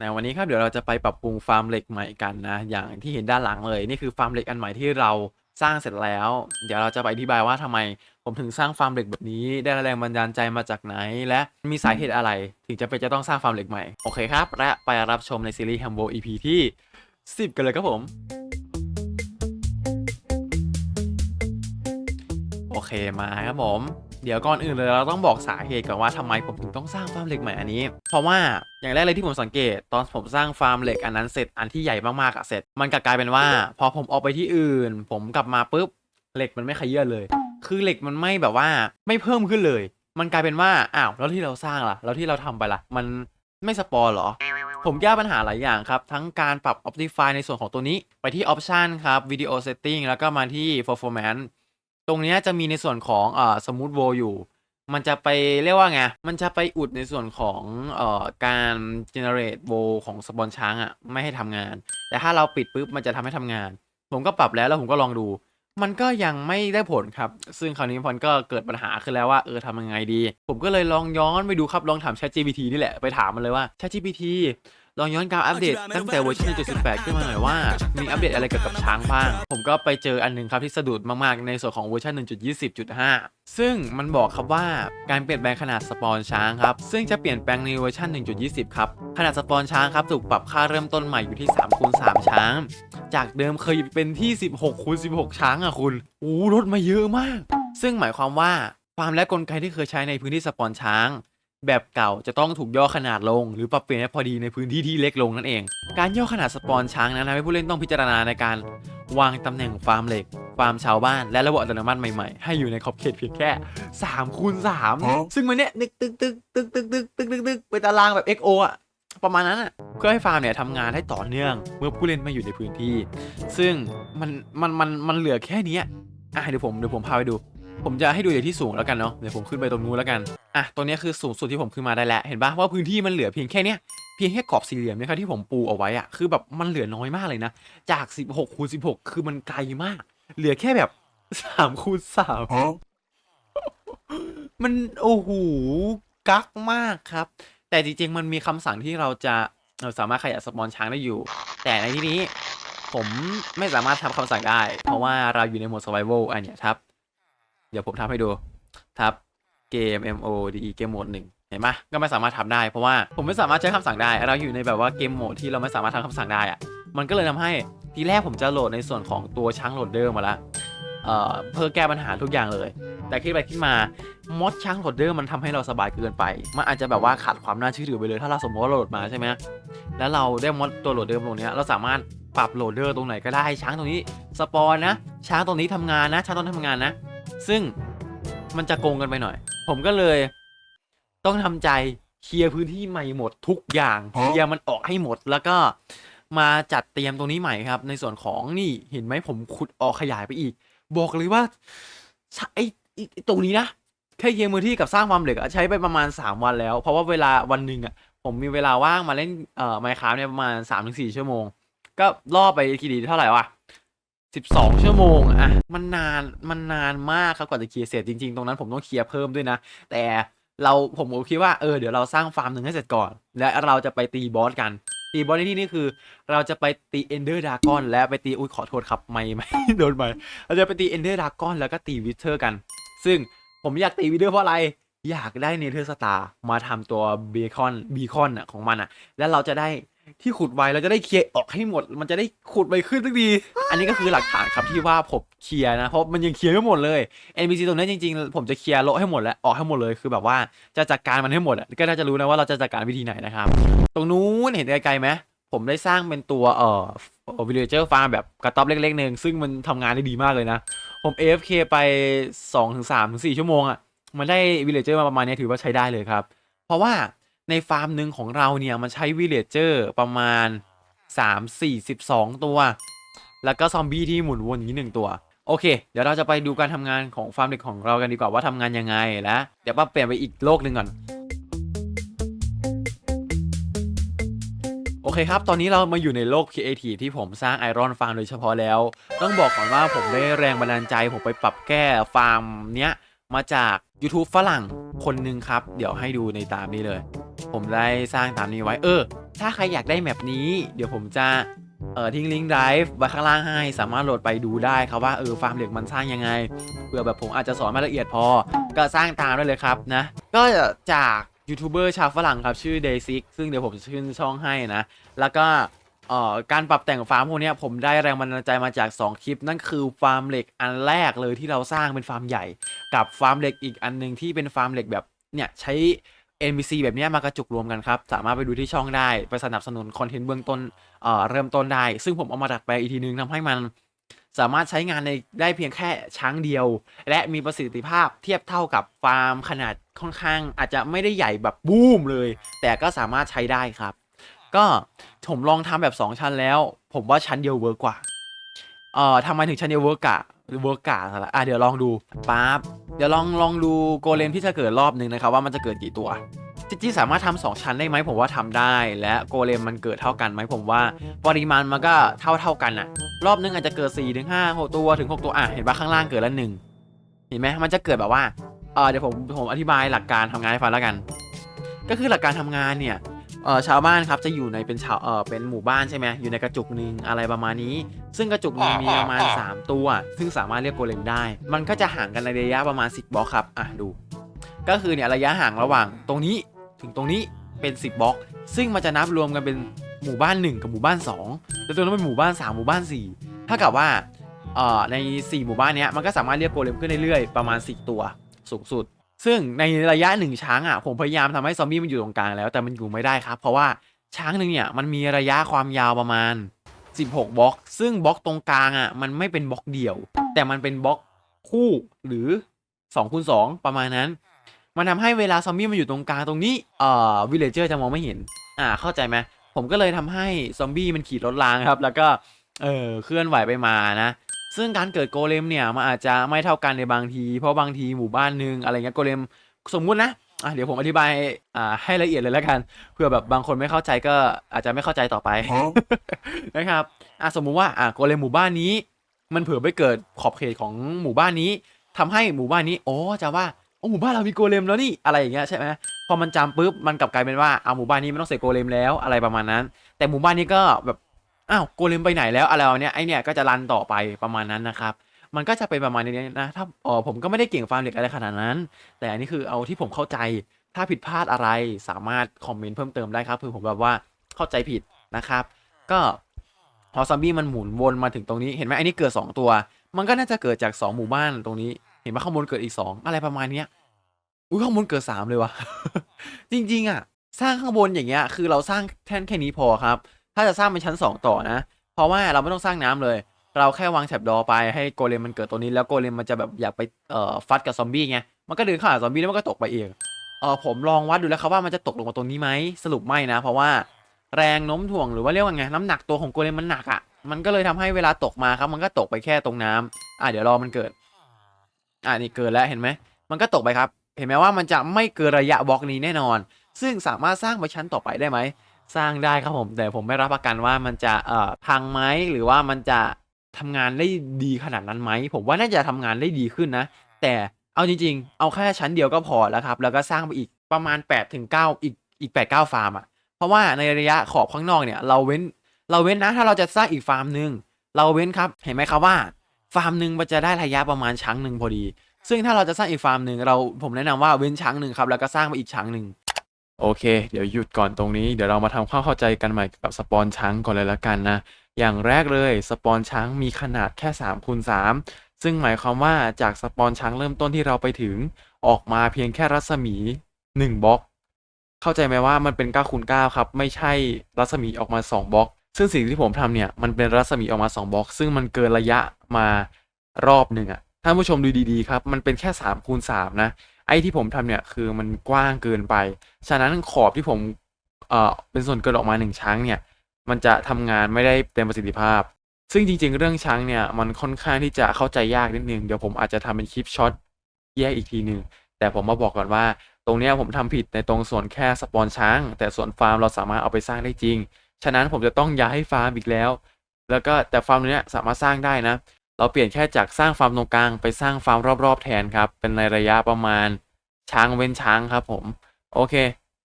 แต่วันนี้ครับเดี๋ยวเราจะไปปรับปรุงฟาร์มเหล็กใหม่กันนะ อย่างที่เห็นด้านหลังเลยนี่คือฟาร์มเหล็กอันใหม่ที่เราสร้างเสร็จแล้ว เดี๋ยวเราจะไปอธิบายว่าทำไมผมถึงสร้างฟาร์มเหล็กแบบนี้ ได้แรงบันดาลใจมาจากไหน และมีสาเหตุอะไร ถึงจะเป็นจะต้องสร้างฟาร์มเหล็กใหม่โอเคครับ และไปรับชมในซีรีส์ Hambo EP ที่ 10 กันเลยครับผมโอเคมาครับผม เดี๋ยวก่อนอื่นเลยเราต้องบอกสาเหตุก่อนว่าทำไมผมถึงต้องสร้างฟาร์มเหล็กใหม่อันนี้ เพราะว่าอย่างแรกเลยที่ผมสังเกต ตอนผมสร้างฟาร์มเหล็กอันนั้นเสร็จอันที่ใหญ่มากๆอะเสร็จ มันกลับกลายเป็นว่า พอผมออกไปที่อื่น ผมกลับมาปุ๊บเหล็กมันไม่ขยื่นเลย คือเหล็กมันไม่แบบว่าไม่เพิ่มขึ้นเลย มันกลายเป็นว่าอ้าวแล้วที่เราสร้างล่ะแล้วที่เราทำไปล่ะ มันไม่สปอร์เหรอ ผมแก้ปัญหาหลายอย่างครับ ทั้งการปรับ Optify ในส่วนของตัวนี้ ไปที่ Option ครับ Video Setting แล้วก็มาที่ Performance ตรงนี้จะมีในส่วนของเอ่อ Smooth Wall อยู่ มันจะไปเรียกว่าไง มันจะไปอุดในส่วนของเอ่อการ generate wall ของสปอนช้างอะ่ะไม่ให้ทำงาน แต่ถ้าเราปิดปุ๊บมันจะทำให้ทำงาน ผมก็ปรับแล้วแล้วผมก็ลองดู มันก็ยังไม่ได้ผลครับ ซึ่งคราวนี้พอนก็เกิดปัญหาขึ้นแล้วว่าเออทำยังไงดี ผมก็เลยลองย้อนไปดูครับลองถาม ChatGPT นี่แหละไปถามมันเลยว่า ChatGPT ลองย้อนการอัปเดตตั้งแต่เวอร์ชัน1.18 ขึ้นมาหน่อยว่า มีอัปเดตอะไรเกี่ยวกับช้างบ้าง ผมก็ไปเจออันหนึงครับที่สะดุดมากๆ ในส่วนของเวอร์ชัน1.20.5 ซึ่งมันบอกครับว่าการเปลี่ยนแปลงขนาดสปอนช้างครับ ซึ่งจะเปลี่ยนแปลงในเวอร์ชัน1.20 ครับ ขนาดสปอนช้างครับถูกปรับค่าเริ่มต้นใหม่อยู่ที่3คูณ3ช้าง จากเดิมเคยเป็นที่16คูณ16 ช้างอะคุณโอ้ลดมาเยอะมาก ซึ่งหมายความว่าฟาร์มและกลไกที่เคยใช้ในพื้นที่สปอนช้าง แบบเก่าจะต้องถูกย่อขนาดลง หรือปรับเปลี่ยนให้พอดีในพื้นที่ที่เล็กลงนั่นเอง การย่อขนาดสปอนช้างนั้นทำให้ผู้เล่นต้องพิจารณาในการวางตำแหน่งฟาร์มเหล็ก ฟาร์มชาวบ้าน และระบบอัตโนมัติใหม่ๆ ให้อยู่ในขอบเขตเพียงแค่3คูณ3ซึ่งมันเนี้ยนึกตึกตึกตึกตึกตึกตึกตึกตึกเป็นตารางแบบ XO อะประมาณนั้นอะเพื่อให้ฟาร์มเนี่ยทำงานให้ต่อเนื่อง เมื่อผู้เล่นไม่อยู่ในพื้นที่ ซึ่งมันมันมันมันเหลือแค่เนี้ยอะเดี๋ยวผมเดี๋ยวผมพาไปดู ผมจะให้ดูจากที่สูงแล้วกันเนาะเดี๋ยวผมขึ้นไปตรงนู้นแล้วกันอะตัวเนี้ยคือสูงสุดที่ผมขึ้นมาได้แล้วเห็นปะว่าพื้นที่มันเหลือเพียงแค่เนี้ยเพียงแค่กรอบสี่เหลี่ยมเนี่ยครับที่ผมปูเอาไว้อะคือแบบมันเหลือน้อยมากเลยนะจาก 16คูณ16 คือมันไกลมาก เหลือแค่แบบ3คูณ3มันโอ้โหกักมากครับ แต่จริงๆมันมีคำสั่งที่เราจะเอ่อสามารถขยายสปอนช้างได้อยู่ แต่ในที่นี้ผมไม่สามารถทำคำสั่งได้ เพราะว่าเราอยู่ในโหมด survival อันเนี้ยครับ เดี๋ยวผมทำให้ดูทับเกม MOD เกมโหมดหนึ่งเห็นปะก็ไม่สามารถทำได้เพราะว่าผมไม่สามารถใช้คำสั่งได้เราอยู่ในแบบว่าเกมโหมดที่เราไม่สามารถทำคำสั่งได้อะมันก็เลยทำให้ทีแรกผมจะโหลดในส่วนของตัวช้างโหลดเดอร์มาละเอ่อเพื่อแก้ปัญหาทุกอย่างเลย แต่คิดไปคิดมามดช้างโหลดเดอร์มันทำให้เราสบายเกินไป มันอาจจะแบบว่าขาดความน่าเชื่อถือไปเลย ถ้าเราสมมติว่าโหลดมาใช่ไหมแล้วเราได้มดตัวโหลดเดอร์ตรงนี้เราสามารถปรับโหลดเดอร์ตรงไหนก็ได้ช้างตรงนี้สปอนนะช้างตรงนี้ทำงานนะช้างตรงนี้ทำงานนะ ซึ่งมันจะโกงกันไปหน่อย ผมก็เลย ต้องทำใจเคลียร์พื้นที่ใหม่หมดทุกอย่างเคลียร์มันออกให้หมดแล้วก็มาจัดเตรียมตรงนี้ใหม่ครับ ในส่วนของนี่เห็นไหมผมขุดออกขยายไปอีก บอกเลยว่าไอ้ไอ้ไอ้ตรงนี้นะแค่เคลียร์มือที่กับสร้างความเหล็กอะใช้ไปประมาณ 3 วันแล้ว เพราะว่าเวลาวันหนึ่งอะผมมีเวลาว่างมาเล่นเอ่อไมค์คราฟเนี่ยประมาณ3-4ชั่วโมง ก็ล่อไปทีดีเท่าไหร่วะ 12 ชั่วโมงอะมันนานมันนานมากครับกว่าจะเคลียร์เสร็จจริงๆ ตรงนั้นผมต้องเคลียร์เพิ่มด้วยนะ แต่เราผมก็คิดว่าเออเดี๋ยวเราสร้างฟาร์มหนึ่งให้เสร็จก่อน และเราจะไปตีบอสกัน ตีบอสในที่นี้คือ เราจะไปตีเอนเดอร์ดากอนและไปตีอุ้ยขอโทษครับไม่ไม่โดนไปเราจะไปตีเอนเดอร์ดากอนแล้วก็ตีวิเทอร์กัน ซึ่งผมอยากตีวิเทอร์เพราะอะไรอยากได้เนเธอร์สตาร์มาทำตัวเบคอนบีคอนอะของมันอะแล้วเราจะได้ ที่ขุดไว้เราจะได้เคลียร์ออกให้หมด มันจะได้ขุดไปขึ้นสักทีอันนี้ก็คือหลักฐานครับที่ว่าผมเคลียร์นะเพราะมันยังเคลียร์ไม่หมดเลย NPC ตรงนี้จริงๆ ผมจะเคลียร์โละให้หมดแล้วออกให้หมดเลยคือแบบว่าจะจัดการมันให้หมดอะก็น่าจะรู้นะว่าเราจะจัดการวิธีไหนนะครับ ตรงนู้นเห็นไกลๆไหมผมได้สร้างเป็นตัวเอ่อวิลเลเจอร์ฟาร์มแบบกระต๊อบเล็กๆหนึ่งซึ่งมันทำงานได้ดีมากเลยนะ ผม AFK ไป2ถึง3ถึง4ชั่วโมงอะมันได้วิลเลเจอร์มาประมาณนี้ถือว่าใช้ได้เลยครับ เพราะว่า ในฟาร์มหนึ่งของเราเนี่ย มันใช้วิเลเจอร์ประมาณ 3 4 12 ตัว แล้วก็ซอมบี้ที่หมุนวนอย่างนี้หนึ่งตัว โอเค เดี๋ยวเราจะไปดูการทำงานของฟาร์มเด็กของเรากันดีกว่าว่าทำงานยังไงและเดี๋ยวป้าเปลี่ยนไปอีกโลกหนึ่งก่อนโอเคครับ ตอนนี้เรามาอยู่ในโลก Creative ที่ผมสร้างไอรอนฟาร์มโดยเฉพาะแล้ว ต้องบอกก่อนว่าผมได้แรงบันดาลใจ ผมไปปรับแก้ฟาร์มเนี้ย มาจาก YouTube ฝรั่งคนหนึ่งครับ เดี๋ยวให้ดูในตามนี้เลย ผมได้สร้างตามนี้ไว้เออ ถ้าใครอยากได้แมปนี้ เดี๋ยวผมจะเออทิ้งลิงก์ไดฟ์ไว้ข้างล่างให้ สามารถโหลดไปดูได้ครับว่าเออฟาร์มเหล็กมันสร้างยังไงเผื่อแบบผมอาจจะสอนไม่ละเอียดพอ ก็สร้างตามได้เลยครับนะ ก็จากยูทูบเบอร์ชาวฝรั่งครับ ชื่อ d a y s i x ซึ่งเดี๋ยวผมจะขึ้นช่องให้นะ แล้วก็เอ่อการปรับแต่งฟาร์มพวกนี้ผมได้แรงบันดาลใจมาจาก 2 คลิป นั่นคือฟาร์มเหล็กอันแรกเลยที่เราสร้างเป็นฟาร์มใหญ่ กับฟาร์มเหล็กอีกอันหนึงที่เป็นฟาร์มเหล็กแบบเนี่ยใช้ NPC แบบนี้มากระจุกรวมกันครับ สามารถไปดูที่ช่องได้ ไปสนับสนุนคอนเทนต์เบื้องต้นเอ่อเริ่มต้นได้ ซึ่งผมเอามาดัดแปลงอีกทีนึงทำให้มัน สามารถใช้งานในได้เพียงแค่ช้างเดียว และมีประสิทธิภาพเทียบเท่ากับฟาร์มขนาดค่อนข้าง อาจจะไม่ได้ใหญ่แบบบูมเลย แต่ก็สามารถใช้ได้ครับ ก็ผมลองทำแบบ 2 ชั้นแล้ว ผมว่าชั้นเดียวเวิร์กกว่าเอ่อทำไมถึงชั้นเดียวเวิร์กกะเวิร์กกะอะไรอะเดี๋ยวลองดูปั๊บ ดี๋ยวลองลองดูโกเลมที่จะเกิดรอบหนึ่งนะครับว่ามันจะเกิดกี่ตัวจริงๆสามารถทำสองชั้นได้ไหมผมว่าทำได้ และโกเลมมันเกิดเท่ากันไหมผมว่าปริมาณมันก็เท่าเท่ากันอะรอบนึงอาจจะเกิด4ี่ถึงห้าหกตัวถึง 6 ตัวอะเห็นปะข้างล่างเกิดละหนึ่งเห็นไหมมันจะเกิดแบบว่าเออเดี๋ยวผมผมอธิบายหลักการทำงานให้ฟังแล้วกัน ก็คือหลักการทำงานเนี่ย เออชาวบ้านครับจะอยู่ในเป็นชาวเออเป็นหมู่บ้านใช่ไหมอยู่ในกระจุกหนึ่งอะไรประมาณนี้ ซึ่งกระจุกหนึ่งมีประมาณ 3 ตัว ซึ่งสามารถเรียกโกเลมได้ มันก็จะห่างกันในระยะประมาณ 10บล็อกครับอะดู ก็คือเนี่ยระยะห่างระหว่างตรงนี้ถึงตรงนี้เป็น 10บล็อก ซึ่งมันจะนับรวมกันเป็นหมู่บ้าน 1 กับหมู่บ้าน2แล้วตัวนั้นเป็นหมู่บ้าน 3 หมู่บ้าน4ถ้ากับว่าเอ่อใน 4 หมู่บ้านเนี้ยมันก็สามารถเรียกโกเลมขึ้นเรื่อยๆประมาณ 10 ตัวสูงสุด ซึ่งในระยะหนึ่งช้างอะผมพยายามทำให้ซอมบี้มันอยู่ตรงกลางแล้วแต่มันอยู่ไม่ได้ครับ เพราะว่าช้างหนึ่งเนี่ยมันมีระยะความยาวประมาณ 16บล็อก ซึ่งบล็อกตรงกลางอะมันไม่เป็นบล็อกเดี่ยว แต่มันเป็นบล็อกคู่หรือ2คูณ2ประมาณนั้น มันทำให้เวลาซอมบี้มันอยู่ตรงกลางตรงนี้เอ่อวิลเลเจอร์จะมองไม่เห็นอ่าเข้าใจไหมผมก็เลยทำให้ซอมบี้มันขี่รถรางครับ แล้วก็เออเคลื่อนไหวไปมานะ ซึ่งการเกิดโกเลมเนี่ยมันอาจจะไม่เท่ากันในบางที เพราะบางทีหมู่บ้านหนึงอะไรเงี้ยโกเลมสมมุตินะอะเดี๋ยวผมอธิบายอ่าให้ละเอียดเลยแล้วกันเผื่อแบบบางคนไม่เข้าใจก็อาจจะไม่เข้าใจต่อไปนะครับอะสมมุติว่าอะโกเลมหมู่บ้านนี้ มันเผื่อไปเกิดขอบเขตของหมู่บ้านนี้ทำให้หมู่บ้านนี้โอ้จะว่าโอ้หมู่บ้านเรามีโกเลมแล้วนี่อะไรอย่างเงี้ยใช่ไหมพอมันจำปุ๊บมันกลับกลายเป็นว่าเอาหมู่บ้านนี้ไม่ต้องใส่โกเลมแล้วอะไรประมาณนั้น แต่หมู่บ้านนี้ก็แบบ อ้าวโกเลมไปไหนแล้วอะไรเนี้ยไอเนี่ยก็จะรันต่อไปประมาณนั้นนะครับมันก็จะเป็นประมาณนี้นะถ้าอ๋อผมก็ไม่ได้เก่งฟาร์มเหล็กอะไรขนาดนั้น แต่อันนี้คือเอาที่ผมเข้าใจถ้าผิดพลาดอะไรสามารถคอมเมนต์เพิ่มเติมได้ครับเพื่อผมแบบว่าเข้าใจผิดนะครับ ก็พอซอมบี้มันหมุนวนมาถึงตรงนี้เห็นไหมอันนี้เกิด 2 ตัว มันก็น่าจะเกิดจาก 2 หมู่บ้านตรงนี้ เห็นไหมข้างบนเกิดอีก 2 อะไรประมาณเนี้ยอุ้ยข้างบนเกิด 3 เลยวะจริงๆอะ สร้างข้างบนอย่างเงี้ยคือเราสร้างแค่นแค่นี้พอครับ ถ้าจะสร้างเป็นชั้น 2 ต่อนะ เพราะว่าเราไม่ต้องสร้างน้ำเลย เราแค่วางแถบดอไปให้โกเลมมันเกิดตัวนี้แล้วโกเลมมันจะแบบอยากไปเอ่อฟัดกับซอมบี้ไงมันก็เดินเข้าหาซอมบี้แล้วมันก็ตกไปเองเออผมลองวัดดูแล้วครับว่ามันจะตกลงมาตรงนี้ไหมสรุปไม่นะ เพราะว่าแรงโน้มถ่วงหรือว่าเรียกว่าไงน้ำหนักตัวของโกเลมมันหนักอะ่ะมันก็เลยทำให้เวลาตกมาครับ มันก็ตกไปแค่ตรงน้ำอะเดี๋ยวรอมันเกิด อะนี่เกิดแล้วเห็นไหมมันก็ตกไปครับ เห็นไหมว่ามันจะไม่เกินระยะบล็อกนี้แน่นอน ซึ่งสามารถสร้างไปชั้นต่อไปได้ไหม สร้างได้ครับผม แต่ผมไม่รับประกันว่ามันจะเอ่อพังไหมหรือว่ามันจะทำงานได้ดีขนาดนั้นไหมผมว่าน่าจะทำงานได้ดีขึ้นนะ แต่เอาจริงๆ เอาแค่ชั้นเดียวก็พอแล้วครับ แล้วก็สร้างไปอีกประมาณ8ถึง9อีกอีก8 9ฟาร์มอะ เพราะว่าในระยะขอบข้างนอกเนี่ย เราเว้นเราเว้นนะ ถ้าเราจะสร้างอีกฟาร์มหนึ่งเราเว้นครับเห็นไหมครับว่า ฟาร์มหนึ่งมันจะได้ระยะประมาณช้างหนึ่งพอดี ซึ่งถ้าเราจะสร้างอีกฟาร์มหนึ่งเราผมแนะนำว่าเว้นช้างหนึ่งครับแล้วก็สร้างไปอีกช้างหนึ่ง โอเค เดี๋ยวหยุดก่อนตรงนี้ เดี๋ยวเรามาทำความเข้าใจกันใหม่กับสปอนช้างก่อนเลยละกันนะ อย่างแรกเลยสปอนช้างมีขนาดแค่3คูณ3ซึ่งหมายความว่าจากสปอนช้างเริ่มต้นที่เราไปถึง ออกมาเพียงแค่รัศมี 1บล็อก เข้าใจไหมว่ามันเป็น9คูณ9ครับ ไม่ใช่รัศมีออกมา 2บล็อก ซึ่งสิ่งที่ผมทำเนี่ย มันเป็นรัศมีออกมา 2บล็อก ซึ่งมันเกินระยะมารอบหนึ่งอะท่านผู้ชมดูดีๆครับ มันเป็นแค่3คูณ3นะ ไอ้ที่ผมทำเนี่ยคือมันกว้างเกินไป ฉะนั้นขอบที่ผมเอ่อเป็นส่วนเกินออกมาหนึ่งช้างเนี่ย มันจะทำงานไม่ได้เต็มประสิทธิภาพ ซึ่งจริง ๆ เรื่องช้างเนี่ยมันค่อนข้างที่จะเข้าใจยากนิดนึงเดี๋ยวผมอาจจะทำเป็นคลิปช็อตแยกอีกทีหนึ่งแต่ผมมาบอกก่อนว่า ตรงนี้ผมทำผิดในตรงส่วนแค่สปอนช้าง แต่ส่วนฟาร์มเราสามารถเอาไปสร้างได้จริง ฉะนั้นผมจะต้องย้ายฟาร์มอีกแล้ว แล้วก็แต่ฟาร์มเนี้ยสามารถสร้างได้นะ เราเปลี่ยนแค่จากสร้างฟาร์มตรงกลางไปสร้างฟาร์มรอบๆแทนครับ เป็นในระยะประมาณช้างเว้นช้างครับผม โอเค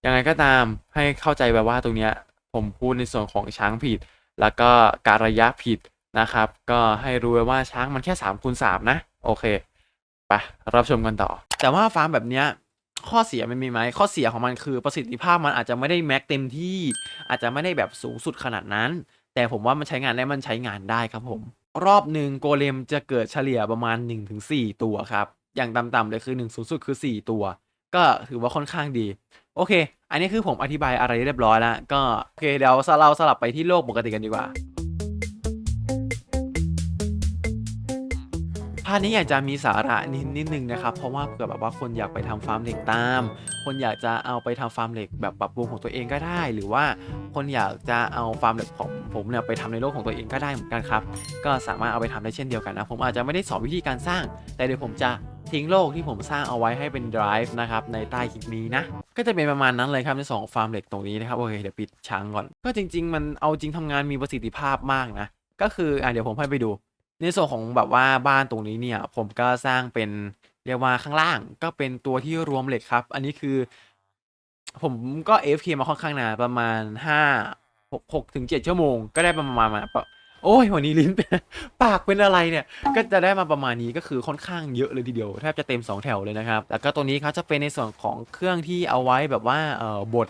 ยังไงก็ตามให้เข้าใจแบบว่าตรงเนี้ยผมพูดในส่วนของช้างผิด แล้วก็การระยะผิดนะครับ ก็ให้รู้ไว้ว่าช้างมันแค่3คูณ3นะ โอเคไปรับชมกันต่อ แต่ว่าฟาร์มแบบเนี้ยข้อเสียมันมีไหมข้อเสียของมันคือประสิทธิภาพมันอาจจะไม่ได้แม็กเต็มที่ อาจจะไม่ได้แบบสูงสุดขนาดนั้น แต่ผมว่ามันใช้งานได้มันใช้งานได้ครับผม รอบหนึ่งโกเลมจะเกิดเฉลี่ยประมาณ 1-4 ตัวครับ อย่างต่ำๆเลยคือ 1 สูงสุดคือ 4 ตัว ก็ถือว่าค่อนข้างดี โอเค อันนี้คือผมอธิบายอะไรเรียบร้อยแล้ว ก็โอเคเดี๋ยวเราสลับไปที่โลกปกติกันดีกว่า พาร์ทนี้อยากจะมีสาระนิดนิดนึงนะครับ เพราะว่าเผื่อแบบว่าคนอยากไปทำฟาร์มเหล็กตาม คนอยากจะเอาไปทำฟาร์มเหล็กแบบปรับปรุงของตัวเองก็ได้ หรือว่าคนอยากจะเอาฟาร์มเหล็กของผมเนี่ยไปทำในโลกของตัวเองก็ได้เหมือนกันครับ ก็สามารถเอาไปทำได้เช่นเดียวกันนะ ผมอาจจะไม่ได้สอนวิธีการสร้าง แต่เดี๋ยวผมจะทิ้งโลกที่ผมสร้างเอาไว้ให้เป็น drive นะครับในใต้คลิปนี้นะ ก็จะเป็นประมาณนั้นเลยครับในสองฟาร์มเหล็กตรงนี้นะครับโอเคเดี๋ยวปิดช้างก่อน ก็จริง ๆ มันเอาจริงทำงานมีประสิทธิภาพมากนะ ก็คืออะเดี๋ยวผมให้ไปดู ในส่วนของแบบว่าบ้านตรงนี้เนี่ย ผมก็สร้างเป็นเรียกว่าข้างล่างก็เป็นตัวที่รวมเหล็กครับ อันนี้คือ ผมก็ AFK มาค่อนข้างนานประมาณห้าหกหกถึงเจ็ดชั่วโมง ก็ได้ประมาณมาโอ้ยวันนี้ลิ้นเป็นปากเป็นอะไรเนี่ย ก็จะได้มาประมาณนี้ก็คือค่อนข้างเยอะเลยทีเดียวแทบจะเต็ม 2 แถวเลยนะครับ แล้วก็ตัวนี้ครับจะเป็นในส่วนของเครื่องที่เอาไว้แบบว่าเอ่อบด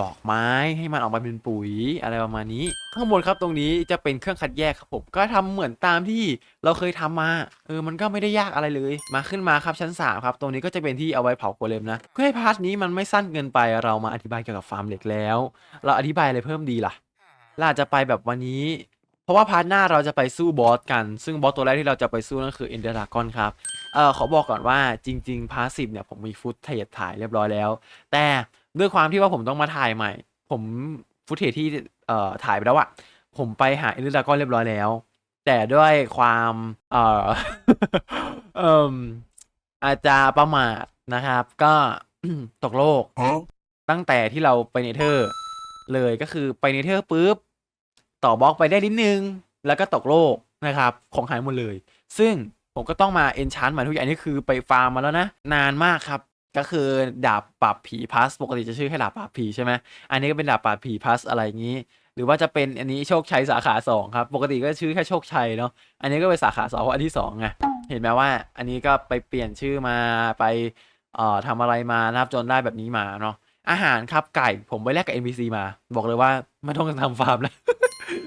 ดอกไม้ให้มันออกมาเป็นปุ๋ยอะไรประมาณนี้ ข้างบนครับตรงนี้จะเป็นเครื่องคัดแยกครับผมก็ทำเหมือนตามที่เราเคยทำมาเออมันก็ไม่ได้ยากอะไรเลย มาขึ้นมาครับชั้น3ครับตรงนี้ก็จะเป็นที่เอาไว้เผาโกเลมนะเพื่อให้พาร์ทนี้มันไม่สั้นเกินไปเรามาอธิบายเกี่ยวกับฟาร์มเหล็กแล้ว เราอธิบายอะไรเพิ่มดีล่ะเราจะไปแบบวันนี้เพราะว่าพาร์ทหน้าเราจะไปสู้บอสกัน ซึ่งบอสตัวแรกที่เราจะไปสู้นั่นคือเอนเดอร์ดากอนครับ เออขอบอกก่อนว่าจริง ๆ พาสซีฟเนี่ยผมมีฟุตเทจถ่ายเรียบร้อยแล้ว แต่ ด้วยความที่ว่าผมต้องมาถ่ายใหม่ ผมฟุตเทจที่เอ่อถ่ายไปแล้วอะผมไปหาเอนเดอร์ดากอนเรียบร้อยแล้ว แต่ด้วยความเอ่อเอ่มอาจจะประมาทนะครับ ก็ตกโลก ตั้งแต่ที่เราไปเนเธอร์ เลยก็คือไปเนเธอร์ปุ๊บ ต่อบล็อกไปได้นิดนึง แล้วก็ตกโลกนะครับ ของหายหมดเลย ซึ่งผมก็ต้องมาเอนชานใหม่ทุกอย่างนี่คือไปฟาร์มมาแล้วนะ นานมากครับ ก็คือดาบปราบผีพัสปกติจะชื่อแค่ดาบปราบผีใช่ไหมอันนี้ก็เป็นดาบปราบผีพัสอะไรอย่างนี้ หรือว่าจะเป็นอันนี้โชคชัยสาขาสองครับปกติก็ชื่อแค่โชคชัยเนาะอันนี้ก็เป็นสาขาสองอันที่สองไงเห็นไหมว่าอันนี้ก็ไปเปลี่ยนชื่อมาไปเอ่อทำอะไรมานะครับจนได้แบบนี้มาเนาะอาหารครับไก่ผมไปแลกกับ NPC มา บอกเลยว่าไม่ต้องทำฟาร์มแล้ว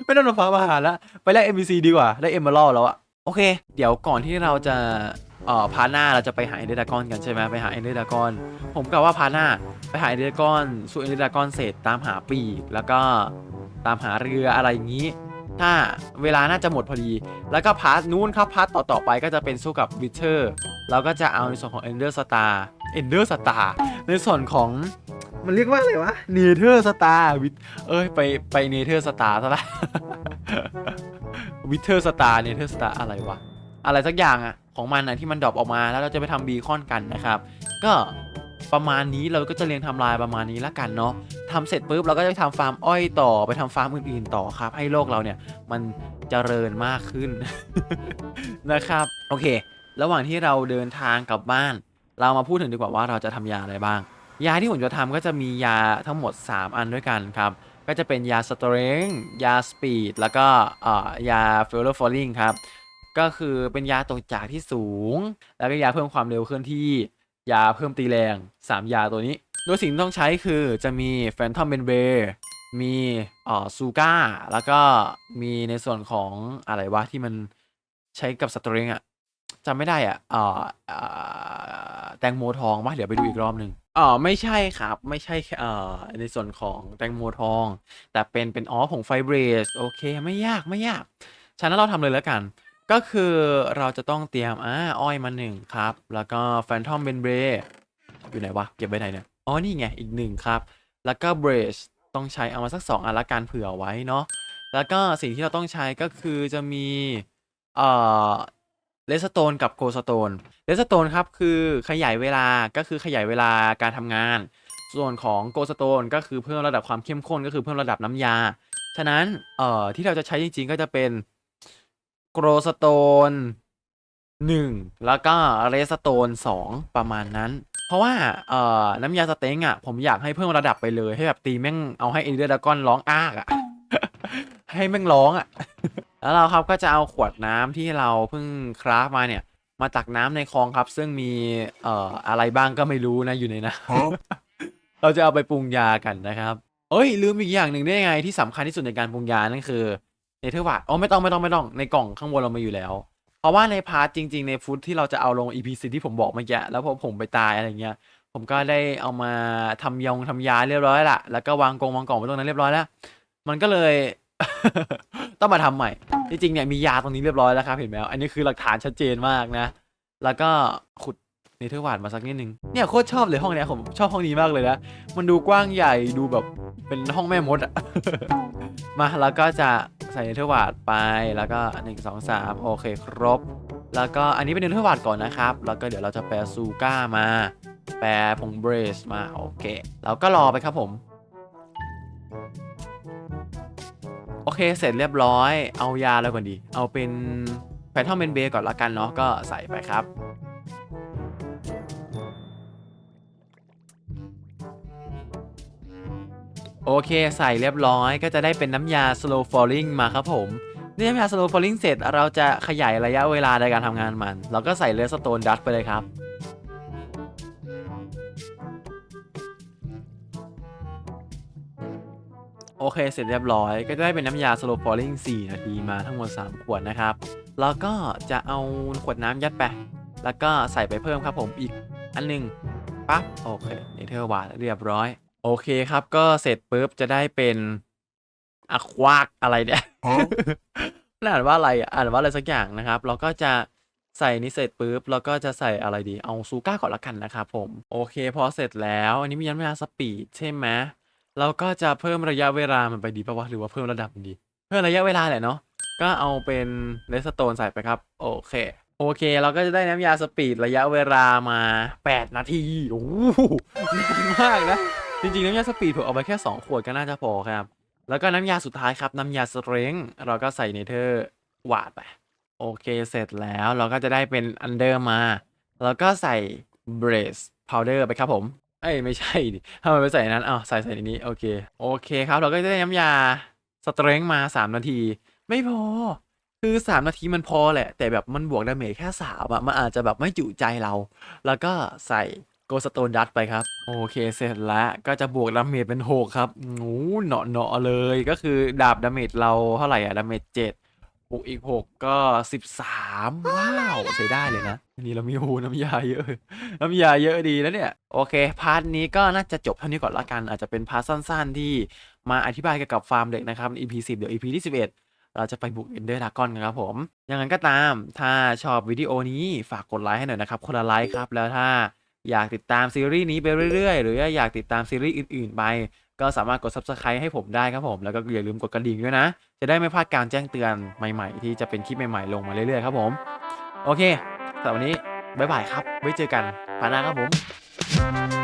ไม่ต้องทำฟาร์มอาหารแล้วไปแลก NPC ดีกว่าได้เอมเบอรัลแล้วอะโอเค เดี๋ยวก่อนที่เราจะ เอ่อพาร์ทหน้าเราจะไปหาเอเดอร์ดากอนกันใช่ไหมไปหาเอเดอร์ดากอน ผมกล่าวว่าพาร์ทหน้าไปหาเอเดอร์ดากอนสู้เอเดอร์ดากอนเสร็จตามหาปีกแล้วก็ตามหาเรืออะไรอย่างนี้ ถ้าเวลาน่าจะหมดพอดี แล้วก็พาร์ทนู้นครับพาร์ทต่อๆไปก็จะเป็นสู้กับวิเทอร์เราก็จะเอาในส่วนของ Ender Star Ender Star ในส่วนของมันเรียกว่าอะไรวะเนเธอร์สตาร์วิเอ้ยไปไปเนเธอร์สตาร์ซะละวิเทอร์สตาร์เนเธอร์สตาร์อะไรวะ อะไรสักอย่างอะ ของมันอะที่มันดรอปออกมาแล้วเราจะไปทำบีคอนกันนะครับ ก็ประมาณนี้เราก็จะเรียงทำลายประมาณนี้ละกันเนาะทำเสร็จปุ๊บเราก็จะไปทำฟาร์มอ้อยต่อไปทำฟาร์มอื่นๆต่อครับ ให้โลกเราเนี่ยมันเจริญมากขึ้นนะครับ โอเค ระหว่างที่เราเดินทางกลับบ้าน เรามาพูดถึงดีกว่าว่าเราจะทำยาอะไรบ้าง ยาที่ผมจะทำก็จะมียาทั้งหมด 3 อันด้วยกันครับ ก็จะเป็นยาสเตร n งยาสปีดแล้วก็ยาเฟลเลอร์ฟอลลิงครับ ก็คือเป็นยาตกจากที่สูง แล้วก็ยาเพิ่มความเร็วเคลื่อนที่ ยาเพิ่มตีแรง 3 ยาตัวนี้ โดยสิ่งที่ต้องใช้คือจะมีแฟนทอมเบนเบมีอ่อซูก้า แล้วก็มีในส่วนของอะไรวะที่มันใช้กับสตร n งอะจำไม่ได้อะอ่อเอ่อแตงโมทองวะเดี๋ยวไปดูอีกรอบหนึ่งอ๋อไม่ใช่ครับ ไม่ใช่เอ่อในส่วนของแตงโมทอง แต่เป็นเป็นอ๋อผงไฟเบรสโอเค ไม่ยากไม่ยาก ฉะนั้นเราทำเลยแล้วกัน ก็คือเราจะต้องเตรียมอ่าอ้อยมาหนึ่งครับ แล้วก็แฟนทอมเบนเบรอยู่ไหนวะ เก็บไว้ไหนเนี่ย อ๋อ นี่ไง อีกหนึ่งครับ แล้วก็เบรชต้องใช้เอามาสักสองอันละกันเผื่อไว้เนาะ แล้วก็สิ่งที่เราต้องใช้ก็คือจะมีเอ่อเลสโตนกับโกสโตนเลสโตนครับคือขยายเวลาก็คือขยายเวลาการทำงาน ส่วนของโกสโตนก็คือเพิ่มระดับความเข้มข้นก็คือเพิ่มระดับน้ำยา ฉะนั้นเอ่อที่เราจะใช้จริงๆก็จะเป็น กรสโตนหนึ่งแล้วก็เรสโตนสองประมาณนั้น เพราะว่าเอ่อน้ำยาสเต็งอะ ผมอยากให้เพิ่มระดับไปเลย ให้แบบตีแม่งเอาให้เอเดอร์ดากอนร้องอ้ากอะ ให้แม่งร้องอะ แล้วเราครับก็จะเอาขวดน้ำที่เราเพิ่งคราฟมาเนี่ย มาตักน้ำในคลองครับ ซึ่งมีเอ่ออะไรบ้างก็ไม่รู้นะอยู่ในน้ำเราจะเอาไปปรุงยากันนะครับเอ้ยลืมอีกอย่างหนึ่งได้ยังไงที่สำคัญที่สุดในการปรุงยานั่นคือ เนเธอร์วัตอ๋อไม่ต้องไม่ต้องไม่ต้องในกล่องข้างบนเรามาอยู่แล้ว เพราะว่าในพาร์ทจริง ๆ ในฟุตที่เราจะเอาลง EP ซีที่ผมบอกเมื่อกี้แล้วพอผมไปตายอะไรเงี้ย ผมก็ได้เอามาทำยองทำยาเรียบร้อยละแล้วก็วางกองวางกล่องไว้ตรงนั้นเรียบร้อยแล้ว มันก็เลยต้องมาทำใหม่จริงๆเนี่ยมียาตรงนี้เรียบร้อยแล้วครับเห็นไหมอันนี้คือหลักฐานชัดเจนมากนะ แล้วก็ขุดเนเธอร์วาดมาสักนิดนึงเนี่ยโคตรชอบเลยห้องเนี้ยผมชอบห้องนี้มากเลยนะ มันดูกว้างใหญ่ดูแบบเป็นห้องแม่มดอะมาแล้วก็จะ ใส่เนเธอร์วาดไปแล้วก็หนึ่งสองสามโอเคครบ แล้วก็อันนี้เป็นเนเธอร์วาดก่อนนะครับ แล้วก็เดี๋ยวเราจะแปรซูก้ามา แปรผงเบรสมา โอเค แล้วก็รอไปครับผม โอเคเสร็จเรียบร้อย เอายาแล้วก่อนดี เอาเป็นแพทเทิร์นเบนเบก่อนละกันเนาะก็ใส่ไปครับ โอเคใส่เรียบร้อยก็จะได้เป็นน้ำยา slow falling มาครับผมนี่น้ำยา slow falling เสร็จเราจะขยายระยะเวลาในการทำงานมัน เราก็ใส่เลสโตนดัตไปเลยครับโอเค เสร็จเรียบร้อยก็จะได้เป็นน้ำยา slow falling 4 นาทีมาทั้งหมด 3 ขวดนะครับ แล้วก็จะเอาขวดน้ำยัดไป แล้วก็ใส่ไปเพิ่มครับผมอีกอันหนึ่งปั๊บโอเคเนเธอร์วาดเรียบร้อย โอเคครับ ก็เสร็จปุ๊บจะได้เป็นอะควากอะไรเนี่ยมันอ่านว่าอะไรอะอ่านว่าอะไรสักอย่างนะครับ เราก็จะใส่นี้เสร็จปุ๊บเราก็จะใส่อะไรดี เอาซูก้าก่อนละกันนะครับผม โอเค พอเสร็จแล้ว อันนี้มียันเวลาสปีดใช่ไหมเราก็จะเพิ่มระยะเวลามันไปดีปะวะหรือว่าเพิ่มระดับมันดี เพิ่มระยะเวลาแหละเนาะก็เอาเป็นเลสโตนใส่ไปครับ โอเค โอเค เราก็จะได้น้ำยาสปีดระยะเวลามา 8 นาทีโอ้โหนานมากนะ จริงๆ น้ำยาสปีดผมเอาไปแค่ 2 ขวดก็น่าจะพอครับ แล้วก็น้ำยาสุดท้ายครับ น้ำยาสเตรงเราก็ใส่เนเธอร์หวาดไป โอเคเสร็จแล้วเราก็จะได้เป็นอันเดอร์มา แล้วก็ใส่เบรสพาวเดอร์ไปครับผม เอ้ย ไม่ใช่ดิทำไมไปใส่นั้นอ้าวใส่ใส่ในนี้ โอเค โอเคครับ เราก็จะได้น้ำยาสเตรงมา 3 นาที ไม่พอ คือ 3 นาทีมันพอแหละ แต่แบบมันบวกดาเมจแค่สามอะมันอาจจะแบบไม่จุใจเรา แล้วก็ใส่ โกสโตนดัตไปครับ โอเคเสร็จแล้วก็จะบวกดาเมจเป็น 6 ครับงูเหนาะเนาะเลยก็คือดาบดาเมจเราเท่าไหร่อะดาเมจเจ็ดบวกอีก 6 ก็ 13 ว้าวใช้ได้เลยนะนนี้เรามีหูน้ำยาเยอะ น้ำยาเยอะดีแล้วเนี่ย โอเค พาร์ทนี้ก็น่าจะจบเท่านี้ก่อนละกัน อาจจะเป็นพาร์ทสั้นๆ ที่มาอธิบายเกี่ยวกับฟาร์มเด็กนะครับ EP 10 เดี๋ยว EP ที่ 11เราจะไปบุก Ender Dragon กันครับผม ยังไงก็ตาม ถ้าชอบวิดีโอนี้ฝากกดไลค์ให้หน่อยนะครับ คนละไลค์ครับ แล้วถ้า อยากติดตามซีรีส์นี้ไปเรื่อยๆ หรืออยากติดตามซีรีส์อื่นๆไป ก็สามารถกด Subscribe ให้ผมได้ครับผม แล้วก็อย่าลืมกดกระดิ่งด้วยนะ จะได้ไม่พลาดการแจ้งเตือนใหม่ๆ ที่จะเป็นคลิปใหม่ๆ ลงมาเรื่อยๆ ครับผม โอเคสำหรับวันนี้บ๊ายบายครับ ไว้เจอกันพาร์ทหน้าครับผม